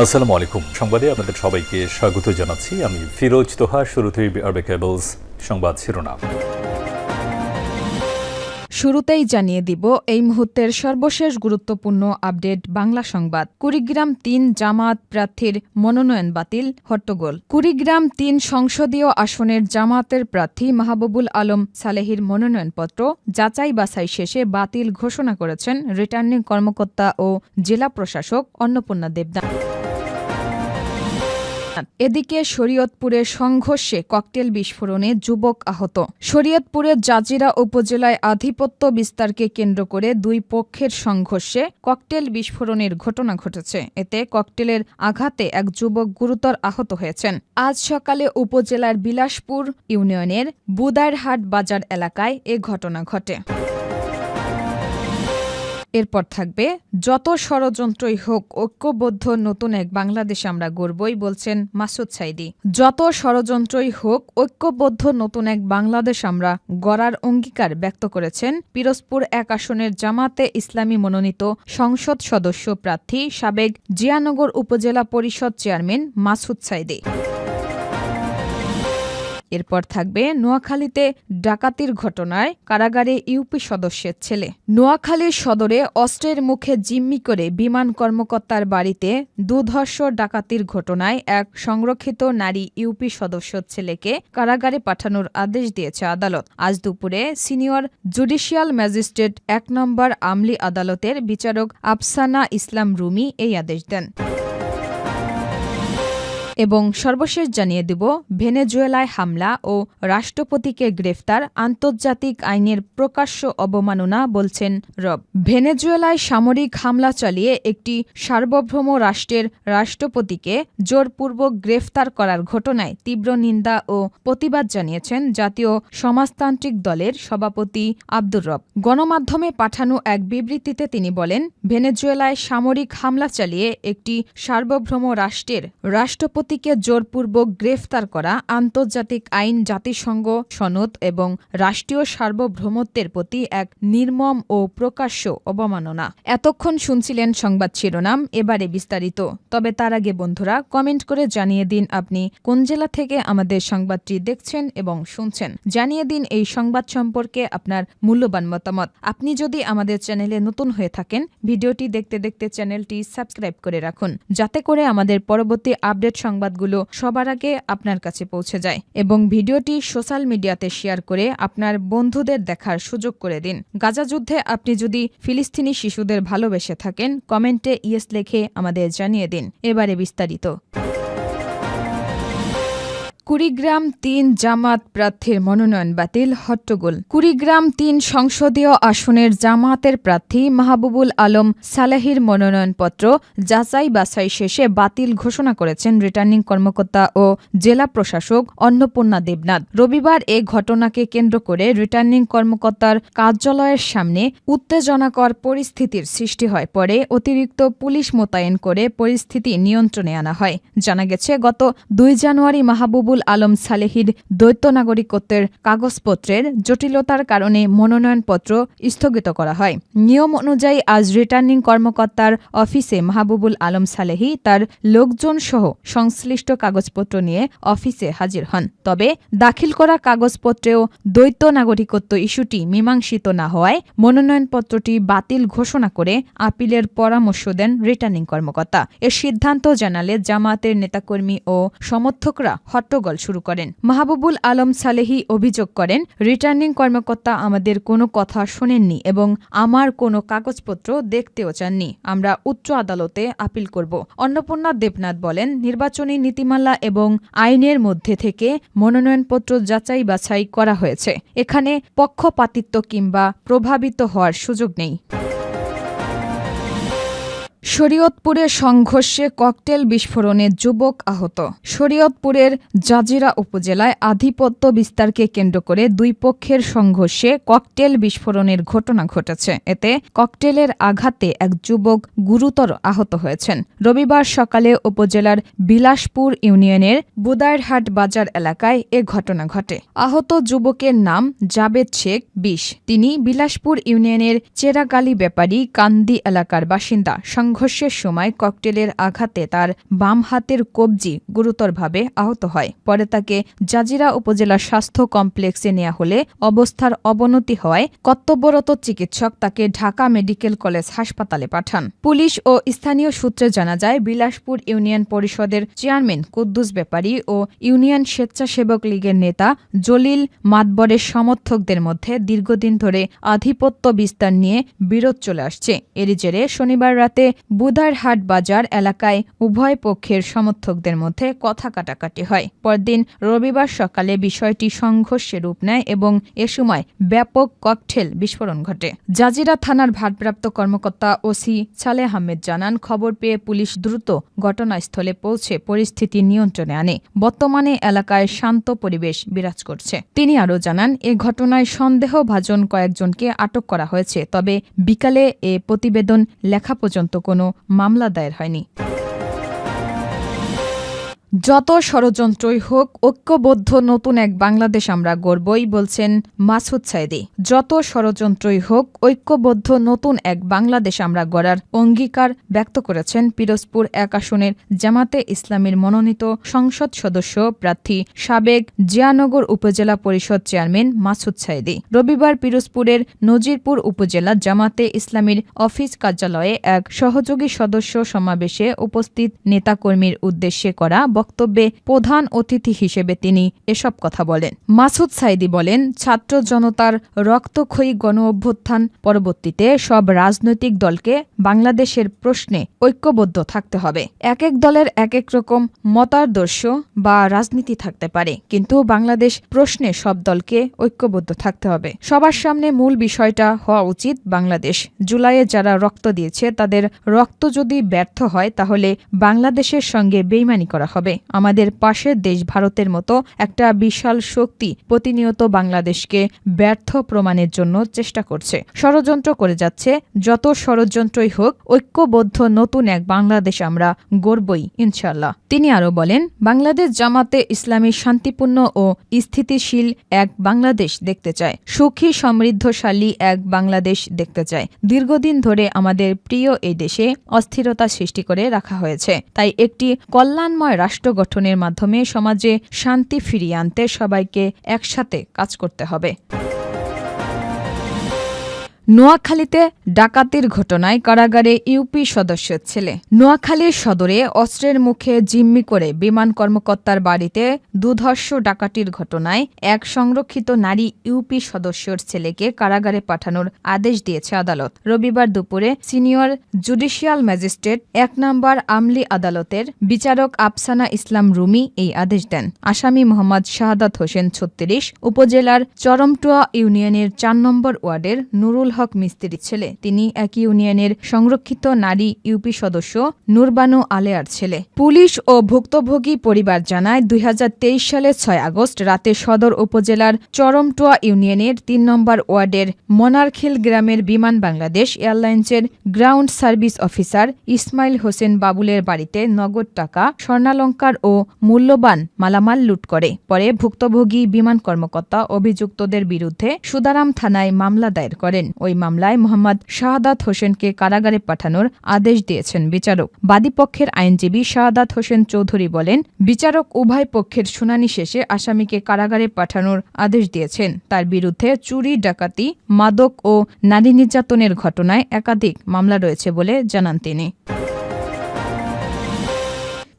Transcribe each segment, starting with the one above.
আসসালামু আলাইকুম। সংবাদে আপনাদের সবাইকে স্বাগত জানাচ্ছি। আমি ফিরোজ তোহা, শুরুতেই আরবে কেবলস সংবাদ শিরোনাম। শুরুতেই জানিয়ে দিব, এই মুহূর্তের সর্বশেষ গুরুত্বপূর্ণ আপডেট বাংলা সংবাদ। কুড়িগ্রাম তিন জামাত প্রার্থীর মনোনয়ন বাতিল, হট্টগোল। কুড়িগ্রাম তিন সংসদীয় আসনের জামাতের প্রার্থী মাহবুবুল আলম সালেহির মনোনয়নপত্র যাচাই বাছাই শেষে বাতিল ঘোষণা করেছেন রিটার্নিং কর্মকর্তা ও জেলা প্রশাসক অন্নপূর্ণা দেবদান এদিকে শরীয়তপুরে সংঘর্ষে ককটেল বিস্ফোরণে যুবক আহত। শরীয়তপুরের জাজিরা উপজেলায় আধিপত্য বিস্তারকে কেন্দ্র করে দুই পক্ষের সংঘর্ষে ককটেল বিস্ফোরণের ঘটনা ঘটেছে। এতে ককটেলের আঘাতে এক যুবক গুরুতর আহত হয়েছেন। আজ সকালে উপজেলার বিলাসপুর ইউনিয়নের বুদারহাট বাজার এলাকায় এ ঘটনা ঘটে। এরপর থাকবে, যত ষড়যন্ত্রই হোক, ঐক্যবদ্ধ নতুন এক বাংলাদেশ আমরা গড়বই, বলছেন মাসুদ সাইদি। যত ষড়যন্ত্রই হোক, ঐক্যবদ্ধ নতুন এক বাংলাদেশ আমরা গড়ার অঙ্গীকার ব্যক্ত করেছেন পিরোজপুর এক আসনের জামাতে ইসলামী মনোনীত সংসদ সদস্য প্রার্থী সাবেক জিয়ানগর উপজেলা পরিষদ চেয়ারম্যান মাসুদ সাইদি। এরপর থাকবে নোয়াখালীতে ডাকাতির ঘটনায় কারাগারে ইউপি সদস্যের ছেলে। নোয়াখালীর সদরে অস্ত্রের মুখে জিম্মি করে বিমান কর্মকর্তার বাড়িতে দুধর্ষ ডাকাতির ঘটনায় এক সংরক্ষিত নারী ইউপি সদস্যর ছেলেকে কারাগারে পাঠানোর আদেশ দিয়েছে আদালত। আজ দুপুরে সিনিয়র জুডিশিয়াল ম্যাজিস্ট্রেট এক নম্বর আমলি আদালতের বিচারক আফসানা ইসলাম রুমি এই আদেশ দেন। এবং সর্বশেষ জানিয়ে দেব, ভেনেজুয়েলায় হামলা ও রাষ্ট্রপতিকে গ্রেফতার আন্তর্জাতিক আইনের প্রকাশ্য অবমাননা বলছেন রব। ভেনেজুয়েলায় সামরিক হামলা চালিয়ে একটি সার্বভৌম রাষ্ট্রের রাষ্ট্রপতিকে জোরপূর্বক গ্রেফতার করার ঘটনায় তীব্র নিন্দা ও প্রতিবাদ জানিয়েছেন জাতীয় সমাজতান্ত্রিক দলের সভাপতি আব্দুর রব। গণমাধ্যমে পাঠানো এক বিবৃতিতে তিনি বলেন, ভেনেজুয়েলায় সামরিক হামলা চালিয়ে একটি সার্বভৌম রাষ্ট্রের রাষ্ট্রপতি রাষ্ট্রপতিকে জোরপূর্বক গ্রেফতার করা আন্তর্জাতিক আইন জাতিসংঘ সনদ এবং রাষ্ট্রীয় সার্বভৌমত্বের প্রতি এক নির্মম ও প্রকাশ্য অবমাননা। এতক্ষণ শুনছিলেন সংবাদ শিরোনাম, এবারে বিস্তারিত। তবে তার আগে বন্ধুরা, কমেন্ট করে জানিয়ে দিন আপনি কোন জেলা থেকে আমাদের সংবাদটি দেখছেন এবং শুনছেন। জানিয়ে দিন এই সংবাদ সম্পর্কে আপনার মূল্যবান মতামত। আপনি যদি আমাদের চ্যানেলে নতুন হয়ে থাকেন, ভিডিওটি দেখতে দেখতে চ্যানেলটি সাবস্ক্রাইব করে রাখুন। যাতে করে আমাদের পরবর্তী আপডেট সংবাদগুলো সবার আগে আপনার কাছে পৌঁছে যায় এবং ভিডিওটি সোশ্যাল মিডিয়াতে শেয়ার করে আপনার বন্ধুদের দেখার সুযোগ করে দিন। গাজা যুদ্ধে আপনি যদি ফিলিস্তিনি শিশুদের ভালোবেসে থাকেন, কমেন্টে ইয়েস লেখে আমাদের জানিয়ে দিন। এবারে বিস্তারিত। কুড়িগ্রাম তিন জামাত প্রার্থীর মনোনয়ন বাতিল, হট্টগোল। কুড়িগ্রাম তিন সংসদীয় আসনের জামাতের প্রার্থী মাহবুবুল আলম সালেহির মনোনয়নপত্র যাচাই বাছাই শেষে বাতিল ঘোষণা করেছেন রিটার্নিং কর্মকর্তা ও জেলা প্রশাসক অন্নপূর্ণা দেবনাথ। রবিবার এ ঘটনাকে কেন্দ্র করে রিটার্নিং কর্মকর্তার কার্যালয়ের সামনে উত্তেজনাকর পরিস্থিতির সৃষ্টি হয়। পরে অতিরিক্ত পুলিশ মোতায়েন করে পরিস্থিতি নিয়ন্ত্রণে আনা হয়। জানা গেছে, গত দুই জানুয়ারি মাহবুবুল আলম সালেহির দ্বৈত নাগরিকত্বের কাগজপত্রের জটিলতার কারণে মনোনয়নপত্র স্থগিত করা হয়। নিয়ম অনুযায়ী আজ রিটার্নিং কর্মকর্তার অফিসে মাহবুবুল আলম সালেহি তার লোকজন সহ সংশ্লিষ্ট কাগজপত্র নিয়ে অফিসে হাজির হন। তবে দাখিল করা কাগজপত্রেও দ্বৈত নাগরিকত্ব ইস্যুটি মীমাংসিত না হওয়ায় মনোনয়নপত্রটি বাতিল ঘোষণা করে আপিলের পরামর্শ দেন রিটার্নিং কর্মকর্তা। এর সিদ্ধান্ত জানালে জামাতের নেতাকর্মী ও সমর্থকরা হট্টগোল শুরু করেন। মাহবুবুল আলম সালেহি অভিযোগ করেন, রিটার্নিং কর্মকর্তা আমাদের কোনো কথা শোনেননি এবং আমার কোনো কাগজপত্র দেখতেও চাননি। আমরা উচ্চ আদালতে আপিল করব। অন্নপূর্ণা দেবনাথ বলেন, নির্বাচনী নীতিমালা এবং আইনের মধ্যে থেকে মনোনয়নপত্র যাচাই বাছাই করা হয়েছে। এখানে পক্ষপাতিত্ব কিংবা প্রভাবিত হওয়ার সুযোগ নেই। শরীয়তপুরে সংঘর্ষে ককটেল বিস্ফোরণে যুবক আহত। শরীয়তপুরের জাজিরা উপজেলায় আধিপত্য বিস্তারকে কেন্দ্র করে দুই পক্ষের সংঘর্ষে ককটেল বিস্ফোরণের ঘটনা ঘটেছে। এতে ককটেলের আঘাতে এক যুবক গুরুতর আহত হয়েছেন। রবিবার সকালে উপজেলার বিলাসপুর ইউনিয়নের বুদায়রহাট বাজার এলাকায় এ ঘটনা ঘটে। আহত যুবকের নাম জাবেদ শেখ, বিশ। তিনি বিলাসপুর ইউনিয়নের চেরাগালি ব্যাপারী কান্দি এলাকার বাসিন্দা। সংঘর্ষের সময় ককটেলের আঘাতে তার বাম হাতের কবজি গুরুতরভাবে আহত হয়। পরে তাকে জাজিরা উপজেলা স্বাস্থ্য কমপ্লেক্সে নেওয়া হলে অবস্থার অবনতি হওয়ায় কর্তব্যরত চিকিৎসক তাকে ঢাকা মেডিকেল কলেজ হাসপাতালে পাঠান। পুলিশ ও স্থানীয় সূত্রে জানা যায়, বিলাসপুর ইউনিয়ন পরিষদের চেয়ারম্যান কুদ্দুস ব্যাপারী ও ইউনিয়ন স্বেচ্ছাসেবক লীগের নেতা জলিল মাতবরের সমর্থকদের মধ্যে দীর্ঘদিন ধরে আধিপত্য বিস্তার নিয়ে বিরোধ চলে আসছে। এরই জেরে শনিবার রাতে বুধারহাট বাজার এলাকায় উভয় পক্ষের সমর্থকদের মধ্যে কথা কাটাকাটি হয়। পরদিন রবিবার সকালে বিষয়টি সংঘর্ষে রূপ নেয় এবং এ সময় ব্যাপক ককটেল বিস্ফোরণ ঘটে। জাজিরা থানার ভারপ্রাপ্ত কর্মকর্তা ওসি সালে আহমেদ জানান, খবর পেয়ে পুলিশ দ্রুত ঘটনাস্থলে পৌঁছে পরিস্থিতি নিয়ন্ত্রণে আনে। বর্তমানে এলাকায় শান্ত পরিবেশ বিরাজ করছে। তিনি আরও জানান, এ ঘটনায় সন্দেহভাজন কয়েকজনকে আটক করা হয়েছে, তবে বিকালে এ প্রতিবেদন লেখা পর্যন্ত কোনো মামলা দায়ের হয়নি। যত ষড়যন্ত্রই হোক, ঐক্যবদ্ধ নতুন এক বাংলাদেশ আমরা গড়বই, বলছেন মাসুদ সাইদি যত ষড়যন্ত্রই হোক, ঐক্যবদ্ধ নতুন এক বাংলাদেশ আমরা গড়ার অঙ্গীকার ব্যক্ত করেছেন পিরোজপুর এক আসনের জামাতে ইসলামীর মনোনীত সংসদ সদস্য প্রার্থী সাবেক জিয়ানগর উপজেলা পরিষদ চেয়ারম্যান মাসুদ সাইদি রবিবার পিরোজপুরের নজিরপুর উপজেলা জামাতে ইসলামীর অফিস কার্যালয়ে এক সহযোগী সদস্য সমাবেশে উপস্থিত নেতাকর্মীর উদ্দেশ্যে করা বক্তব্যে প্রধান অতিথি হিসেবে তিনি এসব কথা বলেন। মাসুদ সাইদি বলেন, ছাত্র জনতার রক্তক্ষয়ী গণ অভ্যুত্থান পরবর্তীতে সব রাজনৈতিক দলকে বাংলাদেশের প্রশ্নে ঐক্যবদ্ধ থাকতে হবে। এক এক দলের এক এক রকম মতাদর্শ বা রাজনীতি থাকতে পারে, কিন্তু বাংলাদেশ প্রশ্নে সব দলকে ঐক্যবদ্ধ থাকতে হবে। সবার সামনে মূল বিষয়টা হওয়া উচিত বাংলাদেশ। জুলাইয়ে যারা রক্ত দিয়েছে, তাদের রক্ত যদি ব্যর্থ হয়, তাহলে বাংলাদেশের সঙ্গে বেইমানি করা হবে। আমাদের পাশের দেশ ভারতের মতো একটা বিশাল শক্তি প্রতিনিয়ত বাংলাদেশকে ব্যর্থ প্রমাণের জন্য চেষ্টা করছে। ষড়যন্ত্র করে যাচ্ছে। যত ষড়যন্ত্রই হোক, ঐক্যবদ্ধ নতুন এক বাংলাদেশ আমরা গড়বই ইনশাল্লাহ তিনি আরও বলেন, বাংলাদেশ জামাতে ইসলামী শান্তিপূর্ণ ও স্থিতিশীল এক বাংলাদেশ দেখতে চায়। সুখী, সমৃদ্ধশালী এক বাংলাদেশ দেখতে চায়। দীর্ঘদিন ধরে আমাদের প্রিয় এই দেশে অস্থিরতা সৃষ্টি করে রাখা হয়েছে। তাই একটি কল্যাণময় রাষ্ট্র গঠনের মাধ্যমে সমাজে শান্তি ফিরিয়ে আনতে সবাইকে একসাথে কাজ করতে হবে। নোয়াখালীতে ডাকাতির ঘটনায় কারাগারে ইউপি সদস্যের ছেলে। নোয়াখালীর সদরে অস্ত্রের মুখে জিম্মি করে বিমান কর্মকর্তার বাড়িতে দুধর্ষ ডাকাতির ঘটনায় এক সংরক্ষিত নারী ইউপি সদস্যর ছেলেকে কারাগারে পাঠানোর আদেশ দিয়েছে আদালত। রবিবার দুপুরে সিনিয়র জুডিশিয়াল ম্যাজিস্ট্রেট এক নম্বর আমলি আদালতের বিচারক আফসানা ইসলাম রুমি এই আদেশ দেন। আসামি মোহাম্মদ শাহাদাত হোসেন ছত্রিশ, উপজেলার চরমটুয়া ইউনিয়নের চার নম্বর ওয়ার্ডের নুরুল হক মিস্ত্রির ছেলে। তিনি এক ইউনিয়নের সংরক্ষিত নারী ইউপি সদস্য নুরবানু আলেয়ার ছেলে। পুলিশ ও ভুক্তভোগী পরিবার জানায়, দুই হাজার তেইশ সালের ছয় আগস্ট রাতে সদর উপজেলার চরমটোয়া ইউনিয়নের তিন নম্বর ওয়ার্ডের মনারখিল গ্রামের বিমান বাংলাদেশ এয়ারলাইন্সের ground service officer Ismail Hossain বাবুলের বাড়িতে নগদ টাকা, স্বর্ণালঙ্কার ও মূল্যবান মালামাল লুট করে। পরে ভুক্তভোগী বিমান কর্মকর্তা অভিযুক্তদের বিরুদ্ধে সুদারাম থানায় মামলা দায়ের করেন। ওই মামলায় মোহাম্মদ শাহাদাত হোসেনকে কারাগারে পাঠানোর আদেশ দিয়েছেন বিচারক। বাদীপক্ষের আইনজীবী শাহাদাত হোসেন চৌধুরী বলেন, বিচারক উভয় পক্ষের শুনানি শেষে আসামিকে কারাগারে পাঠানোর আদেশ দিয়েছেন। তার বিরুদ্ধে চুরি, ডাকাতি, মাদক ও নারী নির্যাতনের ঘটনায় একাধিক মামলা রয়েছে বলে জানান তিনি।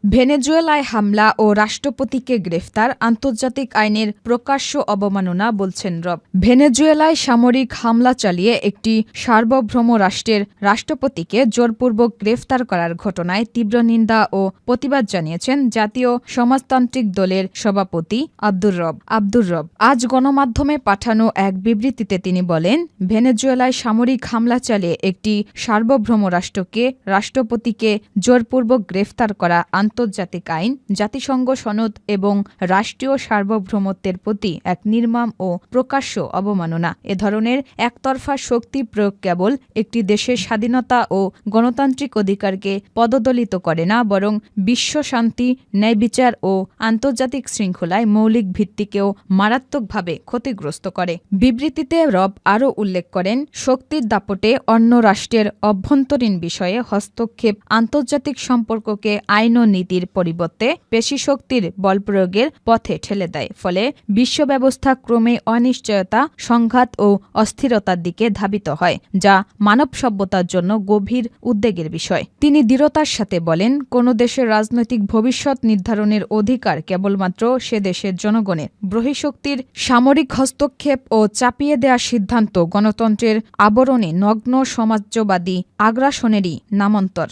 ভেনেজুয়েলায় হামলা ও রাষ্ট্রপতিকে গ্রেফতার, আন্তর্জাতিক আইনের প্রকাশ্য অবমাননা বলছেন রব। ভেনেজুয়েলায় সামরিক হামলা চালিয়ে একটি সার্বভৌম রাষ্ট্রের রাষ্ট্রপতিকে জোরপূর্বক গ্রেফতার করার ঘটনায় তীব্র নিন্দা ও প্রতিবাদ জানিয়েছেন জাতীয় সমাজতান্ত্রিক দলের সভাপতি আব্দুর রব। আব্দুর রব, আজ গণমাধ্যমে পাঠানো এক বিবৃতিতে তিনি বলেন, ভেনেজুয়েলায় সামরিক হামলা চালিয়ে একটি সার্বভৌম রাষ্ট্রকে, রাষ্ট্রপতিকে জোরপূর্বক গ্রেফতার করা আন্তর্জাতিক আইন, জাতিসংঘ সনদ এবং রাষ্ট্রীয় সার্বভৌমত্বের প্রতি এক নির্মাম ও প্রকাশ্য অবমাননা। এ ধরনের একতরফা শক্তি প্রয়োগ কেবল একটি দেশের স্বাধীনতা ও গণতান্ত্রিক অধিকারকে পদদলিত করে না, বরং বিশ্ব শান্তি, ন্যায় বিচার ও আন্তর্জাতিক শৃঙ্খলায় মৌলিক ভিত্তিকেও মারাত্মকভাবে ক্ষতিগ্রস্ত করে। বিবৃতিতে রব আরও উল্লেখ করেন, শক্তির দাপটে অন্য রাষ্ট্রের অভ্যন্তরীণ বিষয়ে হস্তক্ষেপ আন্তর্জাতিক সম্পর্ককে আইন ও নীতির পরিবর্তে পেশি শক্তির বল প্রয়োগের পথে ঠেলে দেয়, ফলে বিশ্ব ব্যবস্থা ক্রমে অনিশ্চয়তা, সংঘাত ও অস্থিরতার দিকে ধাবিত হয়, যা মানব সভ্যতার জন্য গভীর উদ্বেগের বিষয়। তিনি দৃঢ়তার সাথে বলেন, কোন দেশের রাজনৈতিক ভবিষ্যৎ নির্ধারণের অধিকার কেবলমাত্র সে দেশের জনগণের। বহিঃশক্তির সামরিক হস্তক্ষেপ ও চাপিয়ে দেওয়ার সিদ্ধান্ত গণতন্ত্রের আবরণে নগ্ন সমাজবাদী আগ্রাসনেরই নামান্তর।